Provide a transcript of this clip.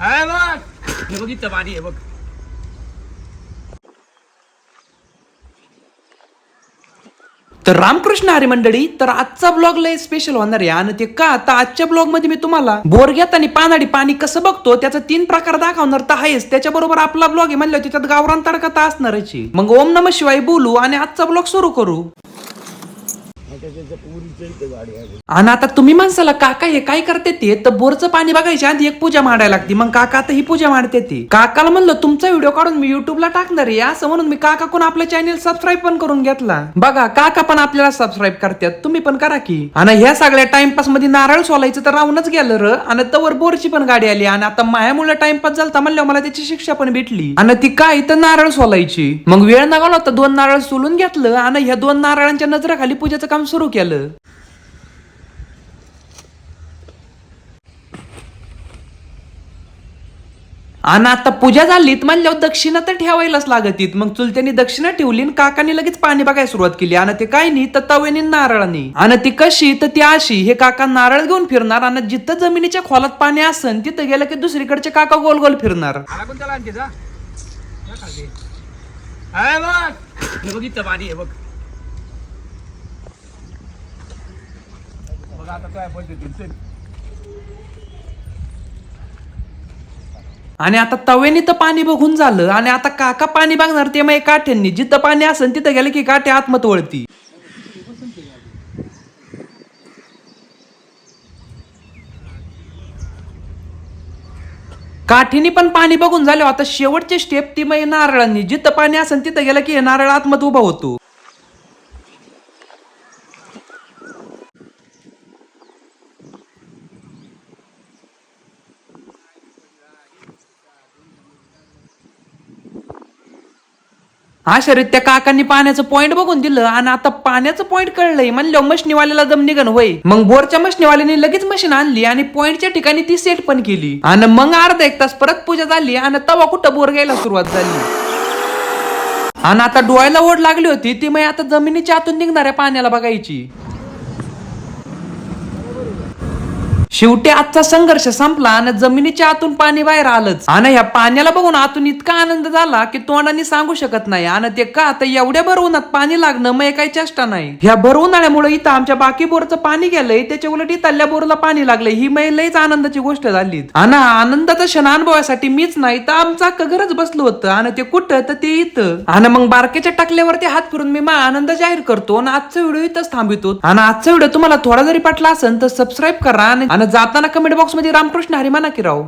आहे बघ. हे बघ इथं पाणी आहे बघ. तर रामकृष्ण हरी मंडळी तर आजचा ब्लॉग लय स्पेशल होणार आहे. आणि ते का आता आजच्या ब्लॉगमध्ये मी तुम्हाला बोरग्यात आणि पानाडी पाणी कसं बघतो त्याचा तीन प्रकार दाखवणार तर आहेच. त्याच्याबरोबर आपला ब्लॉग आहे म्हणलं त्याच्यात गावरान तडका तर असणारच मग ओम नम शिवाय बोलू आणि आजचा ब्लॉग सुरू करू. आणि आता तुम्ही माणसाला काका हे काय करते ते? तर बोरचं पाणी बघायच्या आधी एक पूजा मांडायला लागते. मग काका आता ही पूजा मांडते ती. काकाला म्हणलं तुमचा व्हिडिओ काढून मी युट्यूबला टाकणार आहे. असं म्हणून मी काका कोण आपलं चॅनल सबस्क्राईब पण करून घेतला. बघा काका पण आपल्याला सबस्क्राईब करतात. तुम्ही पण करा की. आणि ह्या सगळ्या टाइमपासमध्ये नारळ सोलायचं तर राहूनच गेलं र. आणि तवर बोरची पण गाडी आली. आणि आता मायामुळे टाइमपास झाला म्हणल्यावर मला त्याची शिक्षा पण भेटली. आणि ती काय तर नारळ सोलायची. मग वेळ नगावला होता दोन नारळ सोलून घेतलं. आणि ह्या दोन नारळांच्या नजराखाली पूजेचं काम सुरू केलं. आणि आता पूजा झालीत म्हणल्यावर दक्षिणा तर ठेवायलाच लागतीत. मग चुलत्यानी दक्षिणा ठेवली आणि काकाने लगेच पाणी बघायला सुरुवात केली. आणि ते काय नाही तर तव्याने नारळाने. आणि ती कशी तर ती अशी. हे काका नारळ घेऊन फिरणार आणि जिथं जमिनीच्या खोलात पाणी असन तिथं गेलं की दुसरीकडचे काका गोल गोल फिरणार. आला जा बघ. पाणी आहे बघ. आता काय पद्धतीने आणि आता तव्याने तर पाणी बघून झालं. आणि आता काका पाणी बघणार ते मग काठ्यांनी. जिथं पाणी असेल तिथं गेलं की काठे आत्मत वळती. काठीनी पण पाणी बघून झालं. आता शेवटचे स्टेप ती मग नारळांनी. जिथं पाणी असेल तिथं गेलं की हे नारळ आतमत उभा होतो. अशा त्या काकांनी पाण्याचं पॉईंट बघून दिलं आणि आता पाण्याचं पॉईंट कळलंय. म्हणलं मशनीवाल्याला जम निघन होय. मग बोरच्या मशनीवाल्याने लगेच मशीन आणली आणि पॉईंटच्या ठिकाणी ती सेट पण केली. आणि मग अर्धा एक तास परत पूजा झाली आणि तवा कुठं बोर घ्यायला सुरुवात झाली. आणि आता डोळ्याला ओढ लागली होती ती मग आता जमिनीच्या आतून निघणाऱ्या पाण्याला बघायची. शेवटी आजचा संघर्ष संपला आणि जमिनीच्या आतून पाणी बाहेर आलंच. आणि ह्या पाण्याला बघून आतून इतका आनंद झाला की तोंडाने सांगू शकत नाही. आणि ते का तर एवढ्या भर उन्हात पाणी लागणं मग काही चेष्टा नाही. ह्या भर उन्हाळ्यामुळे इथं आमच्या बाकी बोरचं पाणी गेलंय त्याच्या उलट इथल्या बोरला पाणी लागलंय. ही महिलाच आनंदाची गोष्ट झाली. आणि आनंदाचा क्षण अनुभवासाठी मीच नाही तर आमचा कगरच बसलो होतं. आणि ते कुठं तर ते इथं. आणि मग बारकेच्या टाकल्यावरती हात फिरून मी मा आनंद जाहीर करतो आणि आजचा व्हिडिओ इथंच थांबितो. आणि आजचा व्हिडिओ तुम्हाला थोडा जरी पाठला असेल तर सबस्क्राईब करा आणि जाताना कमेंट बॉक्समध्ये रामकृष्ण हरी म्हणा की राव.